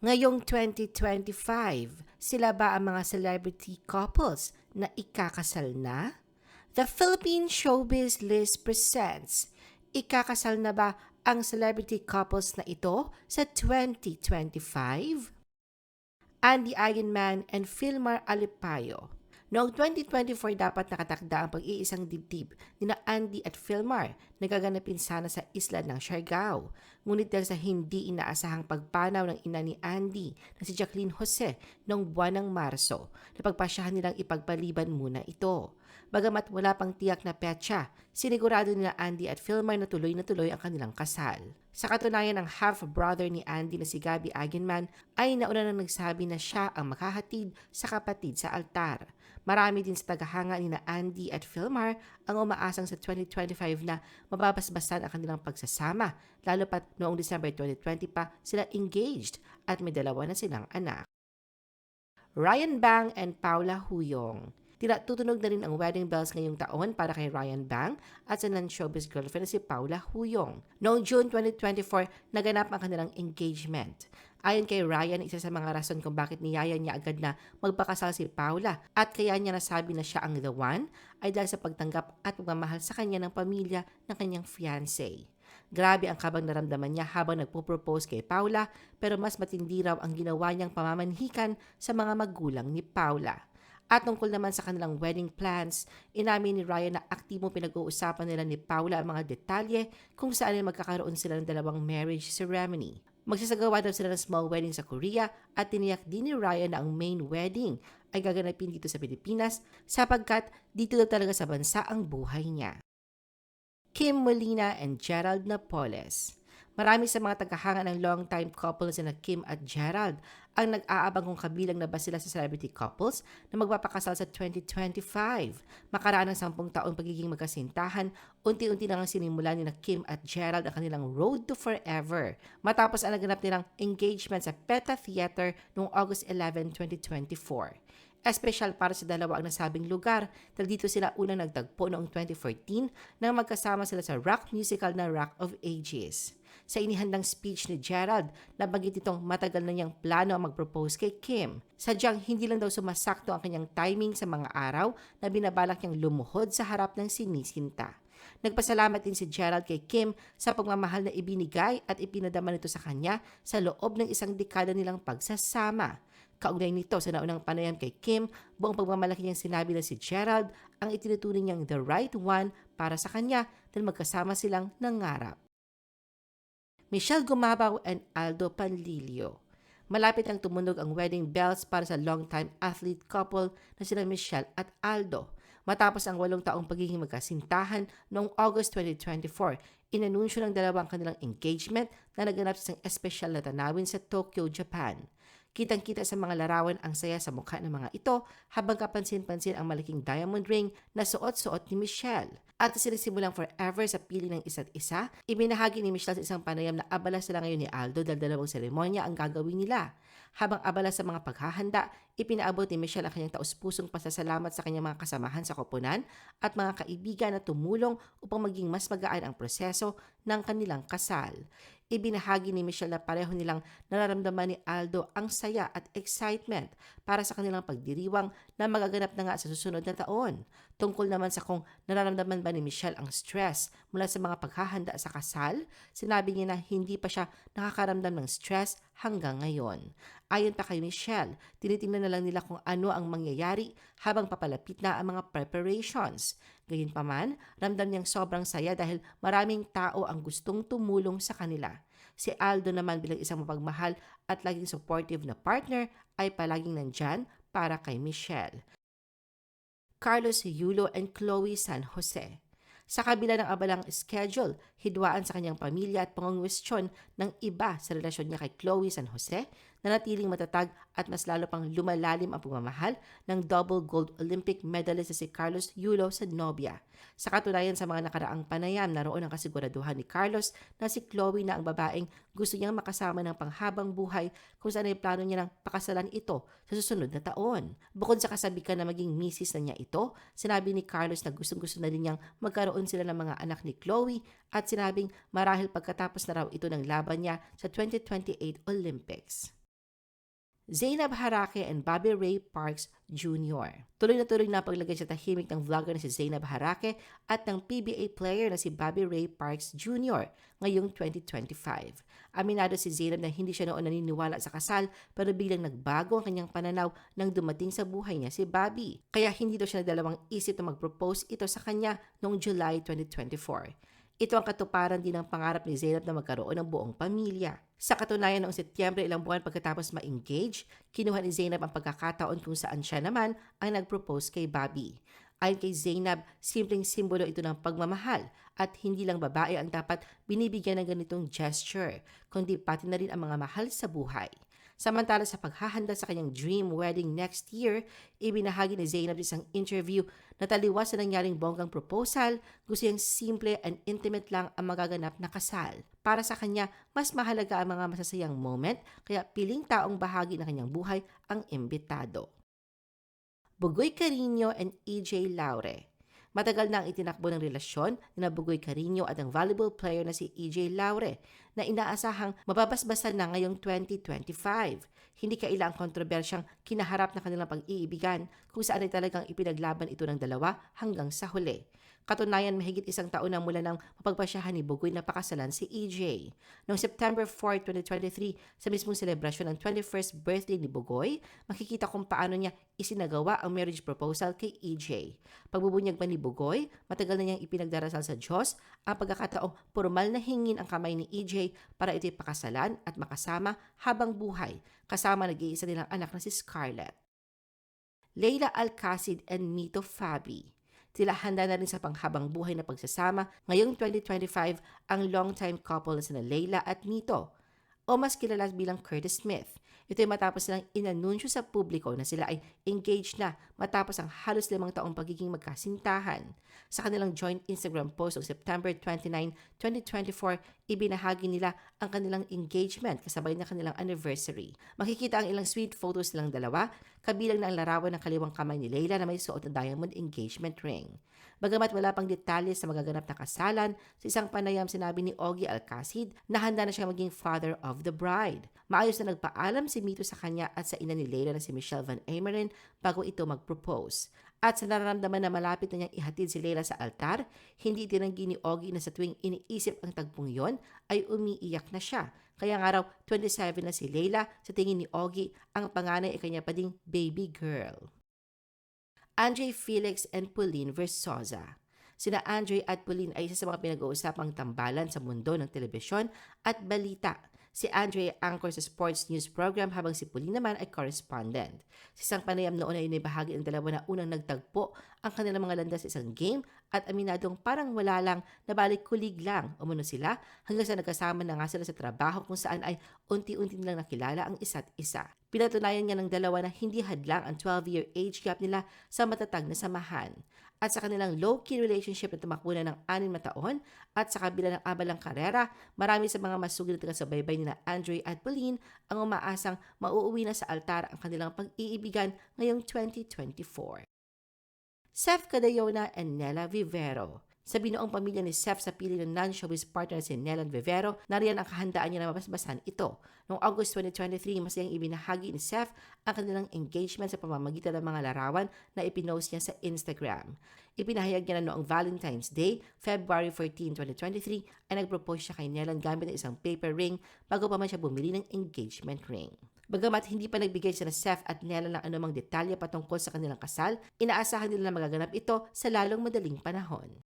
Ngayong 2025, sila ba ang mga celebrity couples na ikakasal na? The Philippine Showbiz List presents, ikakasal na ba ang celebrity couples na ito sa 2025? Andy Eigenman and Filmar Alipayo. Noong 2024 dapat nakatakda ang pag-iisang dibdib ni na Andy at Filmar na gaganapin sana sa isla ng Siargao. Ngunit dahil sa hindi inaasahang pagpanaw ng ina ni Andy na si Jacqueline Jose noong buwan ng Marso, napagpasyahan nilang ipagpaliban muna ito. Bagamat wala pang tiyak na petsa, sinigurado nila Andy at Filmar na tuloy na tuloy ang kanilang kasal. Sa katunayan ng half-brother ni Andy na si Gabby Agenman ay nauna nang nagsabi na siya ang makahatid sa kapatid sa altar. Marami din sa tagahanga ni na Andy at Filmar ang umaasang sa 2025 na mababasbasan ang kanilang pagsasama, lalo pat noong December 2020 pa sila engaged at may dalawa na silang anak. Ryan Bang and Paula Huyong Tila tutunog na rin ang wedding bells ngayong taon para kay Ryan Bang at sa non-showbiz girlfriend si Paula Huyong. Noong June 2024, naganap ang kanilang engagement. Ayon kay Ryan, isa sa mga rason kung bakit niyaya niya agad na magpakasal si Paula at kaya niya nasabi na siya ang the one ay dahil sa pagtanggap at pagmamahal sa kanya ng pamilya ng kanyang fiancé. Grabe ang kabang naramdaman niya habang nagpo-propose kay Paula pero mas matindi raw ang ginawa niyang pamamanhikan sa mga magulang ni Paula. At tungkol naman sa kanilang wedding plans, inamin ni Ryan na aktibo pinag-uusapan nila ni Paula ang mga detalye kung saan ay magkakaroon sila ng dalawang marriage ceremony. Magsasagawa daw sila ng small wedding sa Korea at tiniyak din ni Ryan na ang main wedding ay gaganapin dito sa Pilipinas sapagkat dito daw talaga sa bansa ang buhay niya. Kim Molina and Gerald Napoles Marami sa mga tagahanga ng long-time couple na Kim at Gerald ang nag-aabang kung kabilang na ba sila sa celebrity couples na magpapakasal sa 2025. Makaraan ng sampung taon pagiging magkasintahan, unti-unti na nga sinimula ni na Kim at Gerald ang kanilang road to forever. Matapos ang naganap nilang engagement sa Peta Theater noong August 11, 2024. Espesyal para sa dalawa ang nasabing lugar dahil dito sila unang nagtagpo noong 2014 nang magkasama sila sa rock musical na Rock of Ages. Sa inihandang speech ni Gerald, nabanggit itong matagal na niyang plano ang mag-propose kay Kim. Sadyang hindi lang daw sumasakto ang kanyang timing sa mga araw na binabalak niyang lumuhod sa harap ng sinisinta. Nagpasalamat din si Gerald kay Kim sa pagmamahal na ibinigay at ipinadama nito sa kanya sa loob ng isang dekada nilang pagsasama. Kaugnay nito sa naunang panayam kay Kim, buong pagmamalaki niyang sinabi na si Gerald ang itinuturing niyang the right one para sa kanya dahil magkasama silang nangarap. Michelle Gumabaw and Aldo Panlilio Malapit ang tumunog ang wedding bells para sa long-time athlete couple na sila Michelle at Aldo. Matapos ang walong taong pagiging magkasintahan noong August 2024, inanunsyo ng dalawang kanilang engagement na naganap sa isang espesyal na tanawin sa Tokyo, Japan. Kitang-kita sa mga larawan ang saya sa mukha ng mga ito habang kapansin-pansin ang malaking diamond ring na suot-suot ni Michelle. At sinisimulang forever sa pili ng isa't isa, ibinahagi ni Michelle sa isang panayam na abala sila ngayon ni Aldo dahil dalawang seremonya ang gagawin nila. Habang abala sa mga paghahanda, ipinaabot ni Michelle ang kanyang taus-pusong pasasalamat sa kanyang mga kasamahan sa koponan at mga kaibigan na tumulong upang maging mas magaan ang proseso ng kanilang kasal. Ibinahagi ni Michelle na pareho nilang nararamdaman ni Aldo ang saya at excitement para sa kanilang pagdiriwang na magaganap na nga sa susunod na taon. Tungkol naman sa kung nararamdaman ba ni Michelle ang stress mula sa mga paghahanda sa kasal, sinabi niya na hindi pa siya nakakaramdam ng stress hanggang ngayon. Ayon pa kay Michelle, tinitingnan na lang nila kung ano ang mangyayari habang papalapit na ang mga preparations. Gayunpaman, ramdam niyang sobrang saya dahil maraming tao ang gustong tumulong sa kanila. Si Aldo naman bilang isang mapagmahal at laging supportive na partner ay palaging nandyan para kay Michelle. Carlos Yulo and Chloe San Jose sa kabila ng abalang schedule, hidwaan sa kanyang pamilya at pangungwestiyon ng iba sa relasyon niya kay Chloe San Jose, na natiling matatag at mas lalo pang lumalalim ang pagmamahal ng double gold Olympic medalist na si Carlos Yulo sa Nobia. Sa katunayan sa mga nakaraang panayam, naroon ang kasiguraduhan ni Carlos na si Chloe na ang babaeng gusto niyang makasama ng panghabang buhay kung saan ay plano niya ng pakasalan ito sa susunod na taon. Bukod sa kasabikan na maging misis na niya ito, sinabi ni Carlos na gustong-gusto na rin niyang magkaroon sila ng mga anak ni Chloe at sinabing marahil pagkatapos na raw ito ng laban niya sa 2028 Olympics. Zainab Harake and Bobby Ray Parks Jr. Tuloy na tuloy na paglagay sa tahimik ng vlogger na si Zainab Harake at ng PBA player na si Bobby Ray Parks Jr. ngayong 2025. Aminado si Zainab na hindi siya noon naniniwala sa kasal pero biglang nagbago ang kanyang pananaw nang dumating sa buhay niya si Bobby. Kaya hindi daw siya nagdalawang isip na mag-propose ito sa kanya noong July 2024. Ito ang katuparan din ng pangarap ni Zainab na magkaroon ng buong pamilya. Sa katunayan noong Setyembre ilang buwan pagkatapos ma-engage, kinuha ni Zainab ang pagkakataon kung saan siya naman ang nag-propose kay Bobby. Ayon kay Zainab, simpleng simbolo ito ng pagmamahal at hindi lang babae ang dapat binibigyan ng ganitong gesture, kundi pati na rin ang mga mahal sa buhay. Samantala sa paghahanda sa kanyang dream wedding next year, ibinahagi ni Zainab sa isang interview na taliwas sa nangyaring bonggang proposal, gusto niyang simple and intimate lang ang magaganap na kasal. Para sa kanya, mas mahalaga ang mga masasayang moment, kaya piling taong bahagi ng kanyang buhay ang imbitado. Bugoy Carino and EJ Laure Matagal na ang itinakbo ng relasyon na Bugoy Carino at ang volleyball player na si EJ Laure na inaasahang mababasbasan na ngayong 2025. Hindi kailang kontrobersyang kinaharap na kanilang pag-iibigan kung saan ay talagang ipinaglaban ito ng dalawa hanggang sa huli. Katunayan, mahigit isang taon na mula nang mapagpasyahan ni Bugoy na pakasalan si EJ. Noong September 4, 2023, sa mismong selebrasyon ng 21st birthday ni Bugoy, makikita kung paano niya isinagawa ang marriage proposal kay EJ. Pagbubunyag pa ni Bugoy, matagal na niyang ipinagdarasal sa Diyos ang pagkakataong formal na hingin ang kamay ni EJ para ito'y pakasalan at makasama habang buhay, kasama nag-iisa nilang anak na si Scarlett. Leila Alcacid and Mito Fabi sila handa na rin sa panghabang buhay na pagsasama ngayong 2025 ang long-time couple na sina Leila at Mito o mas kilala bilang Curtis Smith. Ito ay matapos silang inanunsyo sa publiko na sila ay engaged na matapos ang halos limang taong pagiging magkasintahan. Sa kanilang joint Instagram post noong September 29, 2024, ibinahagi nila ang kanilang engagement kasabay na kanilang anniversary. Makikita ang ilang sweet photos nilang dalawa, kabilang na ang larawan ng kaliwang kamay ni Leila na may suot na diamond engagement ring. Bagamat wala pang detalye sa magaganap na kasalan, sa isang panayam sinabi ni Ogie Alcacid na handa na siya maging father of the bride. Maayos na nagpaalam si Mito sa kanya at sa ina ni Leila na si Michelle Van Amerin bago ito mag-propose. At sa nararamdaman na malapit na niyang ihatid si Leila sa altar, hindi tinanggi ni Ogie na sa tuwing iniisip ang tagpong yon ay umiiyak na siya. Kaya nga raw 27 na si Leila, sa tingin ni Ogie, ang panganay ay kanya pa ding baby girl. Andre Felix and Pauline Versosa. Sina Andre at Pauline ay isa sa mga pinag-uusapang tambalan sa mundo ng telebisyon at balita. Si Andre ay anchor sa sports news program habang si Pauline naman ay correspondent. Sa isang panayam noon ay inibahagi ng dalawa na unang nagtagpo ang kanilang mga landas sa isang game at aminadong parang wala lang na balik kulig lang umuno sila hanggang sa nagkasama na nga sila sa trabaho kung saan ay unti-unti nilang nakilala ang isa't isa. Pinatunayan niya ng dalawa na hindi hadlang ang 12-year age gap nila sa matatag na samahan. At sa kanilang low-key relationship na tumakbo na ng anin na taon at sa kabila ng abalang karera, marami sa mga masugid na taga-subaybay nila Andre at Pauline ang umaasang mauuwi na sa altar ang kanilang pag-iibigan ngayong 2024. Seth Cadayona and Nella Vivero. Sa binuong pamilya ni Seth sa pili ng non-showbiz partner si Nelan Vivero, nariyan ang kahandaan niya na mabasbasan ito. Noong August 2023, masayang ibinahagi ni Seth ang kanilang engagement sa pamamagitan ng mga larawan na ipinost niya sa Instagram. Ipinahayag niya na noong Valentine's Day, February 14, 2023, ay nagpropose siya kay Nelan gamit ng isang paper ring bago pa man siya bumili ng engagement ring. Bagamat hindi pa nagbigay sila Seth at Nella ng anumang detalye patungkol sa kanilang kasal, inaasahan nila na magaganap ito sa lalong madaling panahon.